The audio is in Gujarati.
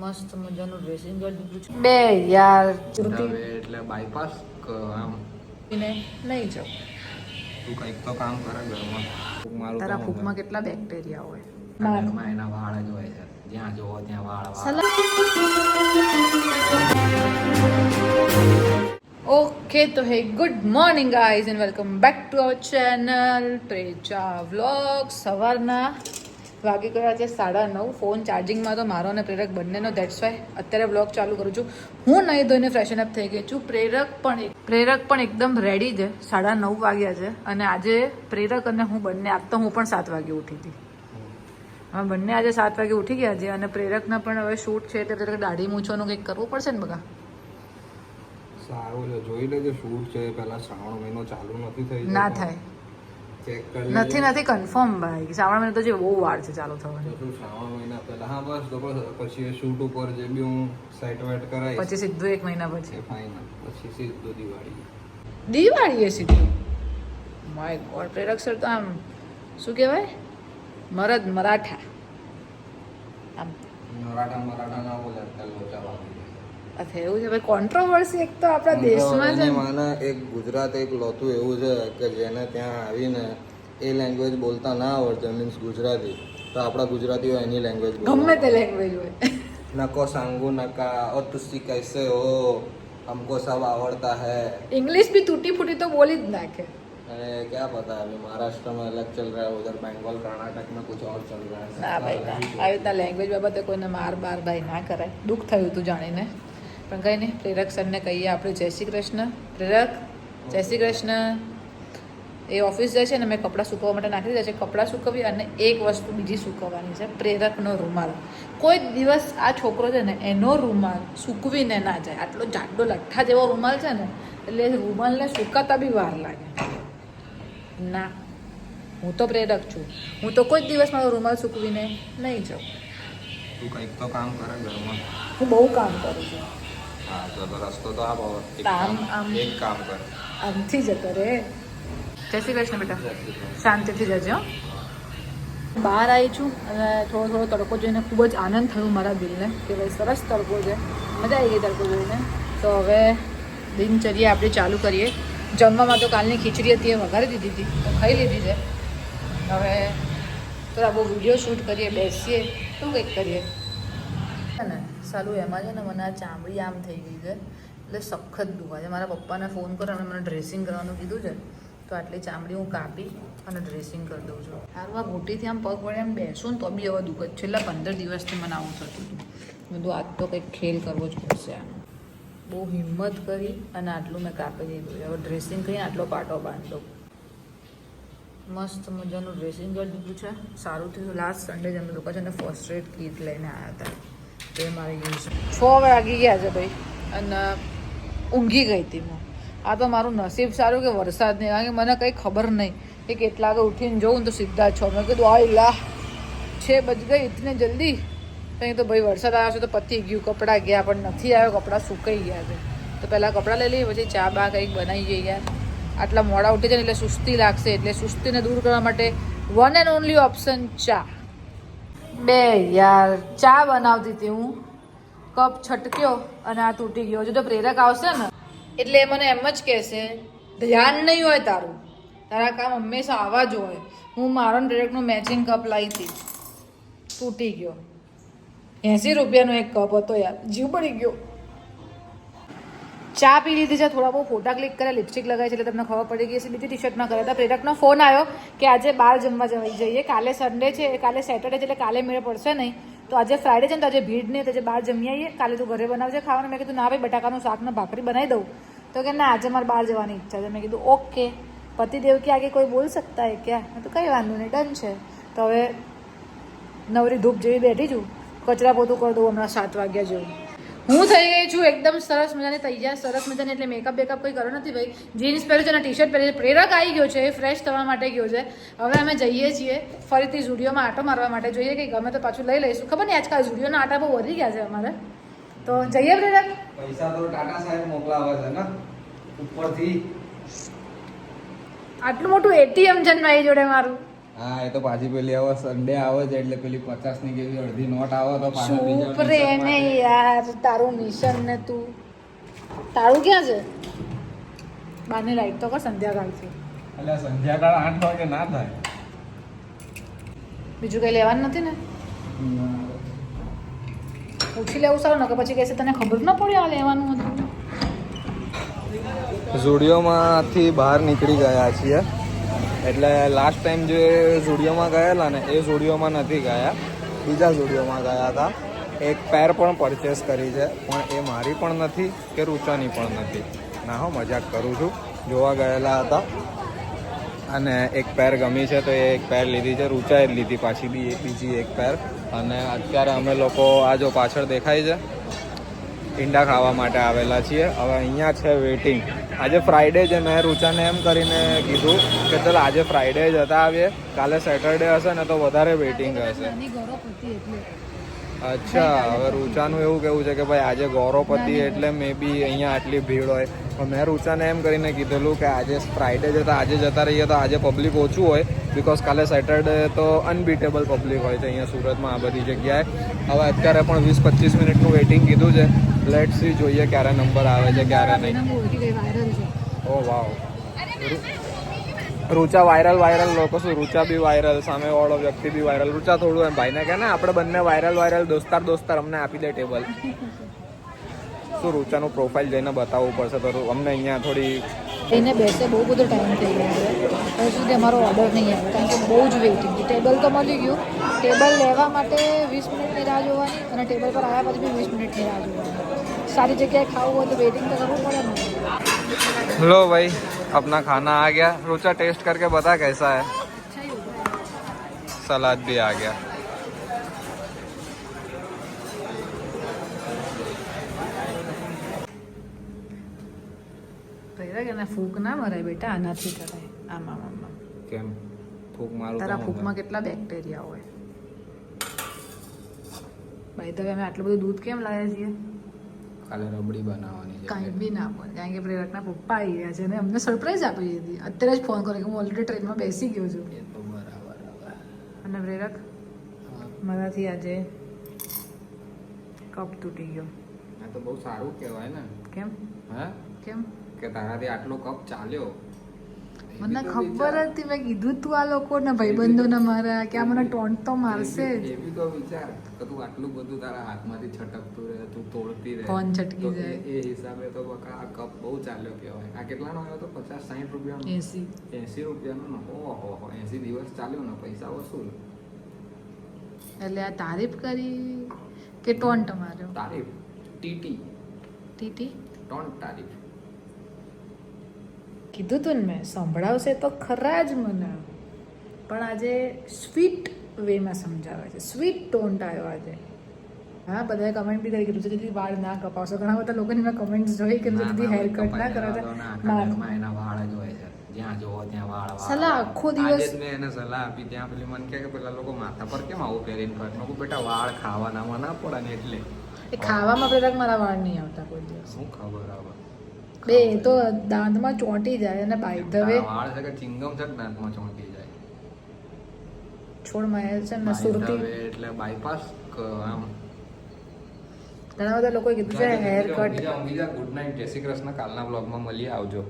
મસ્ત મજાનું ડ્રેસિંગ કરી દીધું છે. બે યાર હવે એટલે બાયપાસ આમ. ને નહીં જાઉં તું કંઈક તો કામ કરે ઘરમાં. તારા ફૂકમાં કેટલા બેક્ટેરિયા હોય. ઘરમાં એના વાળ જ હોય છે. જ્યાં જોવો ત્યાં વાળ વાળ. ઓકે તો hey good morning guys and welcome back to our channel Precha vlog સવારના વાગી ગયા છે સાડા નવ. ફોન ચાર્જિંગમાં તો મારો અને પ્રેરક બંનેનો દેટ્સ વાય અત્યારે બ્લોગ ચાલુ કરું છું. હું નહીં ધોઈને ફ્રેશન અપ થઈ ગઈ છું. પ્રેરક પણ પ્રેરક પણ એકદમ રેડી છે. સાડા નવ વાગ્યા છે અને આજે પ્રેરક અને હું બંને આજ તો હું પણ સાત વાગે ઉઠી હતી. અમે બંને આજે સાત વાગે ઉઠી ગયા છે અને પ્રેરકના પણ હવે શૂટ છે એટલે પ્રેરક દાઢી મૂછવાનું કંઈક કરવું પડશે ને બગા સારું છે જોઈ લેજો શૂટ છે. પહેલા શ્રાવણ મહિનો ચાલુ નથી થઈ ના થાય. નથી નથી કન્ફર્મ ભાઈ. શ્રાવણ મહિનો તો જે બહુ વાર છે ચાલુ થવાની. તો શ્રાવણ મહિના પહેલા? હા બસ તો પછી શૂટ ઉપર જે બી હું સેટ વેટ કરાય પછી સીધું એક મહિના પછી. ફાઇનલ પછી સીધું દિવાળી. દિવાળી એ સીધું? માય ગોડ પ્રેરક સર તો આમ શું કહેવાય? મરદ મરાઠા. આમ. મરાઠા મરાઠા ના બોલે અત્યારે લોચા વાગી જાય. અચ્છા એવું છે ભાઈ કોન્ટ્રોવર્સી એક તો આપણા દેશમાં છે એની ને. માને એક ગુજરાત એક લોતું એવું છે કે જેને ત્યાં આવીને એ લેંગ્વેજ બોલતા ના આવડશે મીન્સ ગુજરાતી તો આપણા ગુજરાતીઓ એની લેંગ્વેજ ગમે તે લેંગ્વેજ હોય નકો સાંગુ નકા ઓ તુસી કૈસે હો हमको सब आवड़ता है ઇંગ્લિશ બી તૂટી ફૂટી તો બોલી જ નાખે अरे क्या पता अभी महाराष्ट्र में अलग चल रहा है उधर बंगाल कर्नाटक में कुछ और चल रहा है ના ભાઈ ના આવી રીતના લેંગ્વેજ બાબતે કોઈને માર બાર ભાઈ ના કરાય દુઃખ થયું હતું જાણીને પણ કંઈ નહીં પ્રેરક સરને કહીએ આપણે જય શ્રી કૃષ્ણ. પ્રેરક જય શ્રી કૃષ્ણ. એ ઓફિસ જાય છે ને મેં કપડાં સૂકવવા માટે નાખી દીધા છે. કપડાં સૂકવી અને એક વસ્તુ બીજી સૂકવવાની છે પ્રેરકનો રૂમાલ. કોઈ દિવસ આ છોકરો છે ને એનો રૂમાલ સૂકવીને ના જાય. આટલો જાડો લઠ્ઠા જેવો રૂમાલ છે ને એટલે રૂમાલને સુકાતા બી વાર લાગે. ના હું તો પ્રેરક છું. હું તો કોઈ દિવસ મારો રૂમાલ સૂકવીને નહીં જાઉં. તું કંઈક તો કામ કરે ઘરમાં. હું બહુ કામ કરું છું. હા તો રસ્તો તો આ બહુ એક આમ, કામ આમ. એક કામ કર. આમથી જતો રે. જય શ્રી કૃષ્ણ બેટા. શાંતિથી જજો બહાર આવી છું અને થોડો થોડો તડકો જોઈને ખૂબ જ આનંદ થયો મારા દિલને કે ભાઈ સરસ તડકો છે. મજા આવી ગઈ તડકો જોઈને. તો હવે દિનચર્યા આપણે ચાલુ કરીએ. જમવામાં તો કાલની ખીચડી હતી એ વઘારી દીધી હતી તો ખાઈ લીધી છે. હવે થોડા બહુ વીડિયો શૂટ કરીએ બેસીએ શું કંઈક કરીએ. સાલું એમાં છે ને મને આ ચામડી આમ થઈ ગઈ છે. એટલે સખત દુખા છે. મારા પપ્પાને ફોન કર્યો અને મને ડ્રેસિંગ કરવાનું કીધું છે. તો આટલી ચામડી હું કાપી અને ડ્રેસિંગ કરી દઉં છું. સારું આ ઘૂંટીથી આમ પગ વડે આમ બેસું ને તો બી હવે દુઃખ. છેલ્લા પંદર દિવસથી મને આવું થતું હતું. કીધું, આજ તો કંઈક ખેલ કરવો જ પડશે આનો. બહુ હિંમત કરી અને આટલું મેં કાપી દીધું હવે ડ્રેસિંગ કરીને આટલો પાટો બાંધો. મસ્ત મજાનું ડ્રેસિંગ કરી દીધું છે. સારું થયું. લાસ્ટ સન્ડે જ અમે લોકો છે ને ફર્સ્ટ એડ કીટ લઈને આવ્યા હતા. છ. વાગી ગયા છે ભાઈ. અને ઊંઘી ગઈ હતી હું. આ તો મારું નસીબ સારું કે વરસાદ નહીં. કારણ કે મને કંઈ ખબર નહીં કે કેટલા વાગે ઉઠીને જોઉં તો સીધા છ. મેં કીધું આ લા છે બજ ગઈ ઇતને જલ્દી? કંઈ તો ભાઈ વરસાદ આવ્યો છે તો પતી ગયું. કપડાં ગયા પણ નથી આવ્યો. કપડાં સુકાઈ ગયા છે. તો પહેલાં કપડાં લઈ લઈએ, પછી ચા બા કંઈક બનાવી જઈએ યાર. આટલા મોડા ઉઠી જાય એટલે સુસ્તી લાગશે. એટલે સુસ્તીને દૂર કરવા માટે વન એન્ડ ઓનલી ઓપ્શન ચા. બે યાર, ચા બનાવતી હતી હું. કપ છટક્યો અને આ તૂટી ગયો. જો તો પ્રેરક આવશે ને. એટલે એ મને એમ જ કહેશે, ધ્યાન નહીં હોય તારું. તારા કામ હંમેશા આવા જ હોય. હું મારો પ્રેરકનું મેચિંગ કપ લાવી હતી. તૂટી ગયો. એંસી રૂપિયાનો એક કપ હતો યાર. જીવ પડી ગયો. ચા પી લીધી છે, થોડા બહુ ફોટા ક્લિક કર્યા, લિપસ્ટિક લગાવી છે એટલે તમને ખબર પડી ગઈ છે બીજી ટી શર્ટમાં કર્યા હતા. પ્રેરકનો ફોન આવ્યો કે આજે બહાર જમવા જવાઈ જઈએ. કાલે સન્ડે છે કાલે સેટરડે છે એટલે કાલે મેળ પડશે નહીં. તો આજે ફ્રાઈડે છે ને તો આજે ભીડ નહીં, તો આજે બહાર જમી આવીએ. કાલે તું ઘરે બનાવજે ખાવાનું. મેં કીધું, ના ભાઈ, બટાકાનું શાક ને ભાખરી બનાવી દઉં. તો કે, ના, આજે મારે બહાર જવાની ઈચ્છા છે. મેં કીધું, ઓકે. પતિદેવ કે, આગે કોઈ બોલ શકતા હે ક્યાં? તો કંઈ વાંધો નહીં, ડન છે. તો હવે નવરી ધૂપ જેવી બેઠી છું. કચરા પોતું કરી દઉં હમણાં સાત વાગ્યા જેવું. હું થઈ ગઈ છું એકદમ સરસ મજાની તૈયાર સરસ મજાની એટલે મેકઅપ બેકઅપ કોઈ કર્યો નથી ભાઈ. જીન્સ પહેર્યું છે અને ટી શર્ટ પહેર્યું છે. પ્રેરક આવી ગયો છે એ ફ્રેશ થવા માટે ગયો છે. હવે અમે જઈએ છીએ ફરીથી ઝુડિયોમાં આટો મારવા માટે. જોઈએ કે ગમે તો પાછું લઈ લઈશું. ખબર નહીં આજકાલ ઝુડિયોના આટા બહુ વધી ગયા છે અમારે. તો જઈએ પ્રેરક? પૈસા તો ટાટા સાહેબ મોકલાવે છે ને ઉપરથી. આટલું મોટું એટીએમ મારી જોડે મારું. હા એ તો પાછી પેલી આવે સન્ડે આવે છે એટલે પેલી પચાસની કેવી અડધી નોટ આવે તો પાછા ચૂપ રે ને યાર તારું મિશન ને તું. તારું ક્યાં છે? બાને લાઈટ તો કર સંધ્યાકાળથી એટલે સંધ્યાકાળ આઠ વાગે ના થાય. બીજું કઈ લેવાનું નથી ને? પૂછી લેવું સારું ને કે પછી કહેશે તને ખબર ન પડી આ લેવાનું હતું. ઝુડિયોમાંથી બહાર નીકળી ગયા છીએ. એટલે લાસ્ટ ટાઈમ જે ઝુડિયોમાં ગયેલા ને, એ ઝુડિયોમાં નથી ગયા. બીજા ઝુડિયોમાં ગયા હતા. એક પેર પણ પરચેસ કરી છે, પણ એ મારી પણ નથી કે રૂચાની પણ નથી. ના હો, મજાક કરું છું. જોવા ગયેલા હતા. અને એક પેર ગમી છે તો એ એક પેર લીધી છે. રૂચાએ જ લીધી પાછી બી બીજી એક પેર અને અત્યારે અમે લોકો આ જો પાછળ દેખાય છે. ઈંડા ખાવા માટે આવેલા છીએ. હવે અહીંયા છે વેઇટિંગ આજે ફ્રાઈડે છે. મેં રૂચાને એમ કરીને કીધું કે ચાલ આજે ફ્રાઈડે જતા આવીએ. કાલે સેટરડે હશે ને તો વધારે વેઇટિંગ હશે. અચ્છા હવે રૂચાનું એવું કેવું છે કે ભાઈ આજે ગૌરવપતિ એટલે મે બી અહીંયા આટલી ભીડ હોય. પણ મેં રૂચાને એમ કરીને કીધેલું કે આજે ફ્રાઈડે જતા આજે જતા રહીએ તો આજે પબ્લિક ઓછું હોય બિકોઝ કાલે સેટરડે તો અનબીટેબલ પબ્લિક હોય છે અહીંયા સુરતમાં આ બધી જગ્યાએ. હવે અત્યારે પણ વીસ પચીસ મિનિટનું વેઇટિંગ કીધું છે. લેટ સી જોઈએ ક્યારે નંબર આવે છે ક્યારે નહીં. ઓ વાવ રૂચા વાયરલ વાયરલ લોકો શું રૂચા બી વાયરલ સામે વાળો વ્યક્તિ બી વાયરલ રૂચા થોડું એમ ભાઈને કે ને આપણે બંને વાયરલ વાયરલ દોસ્તાર દોસ્તાર અમને આપી દે ટેબલ શું રૂચાનું પ્રોફાઇલ જઈને બતાવવું પડશે તો અમને અહીંયા થોડી એને બેસે બહુ બધો ટાઈમ થઈ ગયો છે. હજુ સુધી અમારો ઓર્ડર નહીં આવ્યો કારણ કે બહુ જ વેઇટિંગ ટેબલ તો મળી ગયું. ટેબલ લેવા માટે વીસ મિનિટની રાહ જોવાની અને ટેબલ પર આવ્યા પછી બી વીસ મિનિટની રાહ જોવાની. સારી જગ્યાએ ખાવું હોય તો વેઇટિંગ તો કરવું પડે ને लो भाई अपना खाना आ गया रुचा टेस्ट करके बता कैसा है सलाद भी आ गया પ્રેરક એને ફૂંક ના મરાય બેટા આનાથી કરાય આમ આમ આમ આમ. કેમ ફૂક મારું તારા ફૂંકમાં કેટલા બેક્ટેરિયા હોય ભાઈ તો અમે આટલું બધું દૂધ કેમ લાવ્યા છીએ કાલે રબડી બનાવવાની છે. કાંઈ બી ના પણ કારણ કે પ્રેરકના પપ્પા આવી ગયા છે અને અમને સરપ્રાઈઝ આપી દીધી. અત્યારે જ ફોન કર્યો કે હું ઓલરેડી ટ્રેનમાં બેસી ગયો છું. એ તો બરાબર અને પ્રેરક મારાથી આજે કપ તૂટી ગયો. આ તો બહુ સારું કહેવાય ને. કેમ? હા? કેમ? કે તારાથી આટલો કપ ચાલ્યો. મને ખબર. હતી મેં કીધું તું આ લોકોને ભાઈબંધોને મારા કે આ મને ટોન્ટ તો મારશે જ. એ બી તો વિચાર કે તું આટલું બધું તારા હાથમાંથી છટકતું રહે તું તોડતી રહે. ફોન છટકી જાય? એ હિસાબે તો બકા આ કપ બહુ ચાલ્યો કહેવાય. આ કેટલાનો આવ્યો તો? પચાસ સાઠ રૂપિયાનો? એસી. એસી રૂપિયાનો હો હો એસી દિવસ ચાલ્યો ને પૈસા વસૂલ. એટલે આ તારીફ કરી કે ટોન્ટ માર્યો તારીફ. ટીટી ટીટી ટોન્ટ તારીફ. કીધું તું ને મેં સંભળાવશે તો ખરા જ મને. પણ આજે સ્વીટ વેમાં સમજાવે છે. સ્વીટ ટોન્ટ આવ્યો આજે. હા બધાએ કમેન્ટ બી કરી કીધું છે દીદી વાળ ના કપાવશો. ઘણા બધા લોકોની મેં કમેન્ટ જોઈ કે દીદી હેર કટ ના કરો એના વાળ જ હોય છે. જ્યાં જોવો ત્યાં વાળ. સલાહ આખો દિવસ- મેં એને સલાહ આપી. ત્યાં પેલી મને કે પેલા લોકો માથા પર કેમ આવું પહેરીને ફરે મેં બેટા વાળ ખાવાના મના પડે ને એટલે. એ ખાવામાં પ્રેરક મારા વાળ નહીં આવતા કોઈ દિવસ. શું ખબર હવે? બે એ તો દાંતમાં ચોંટી જાય અને બાય ધ વે વાળ છે કે ચિંગમ છે દાંતમાં ચોંટી જાય? છોડમાં છે ને સુરતી. એટલે બાયપાસ આમ. ઘણા બધા લોકોએ કીધું છે હેર કટ બીજા ગુડ નાઇટ જય શ્રી કૃષ્ણ. કાલના બ્લોગમાં મળીએ. આવજો.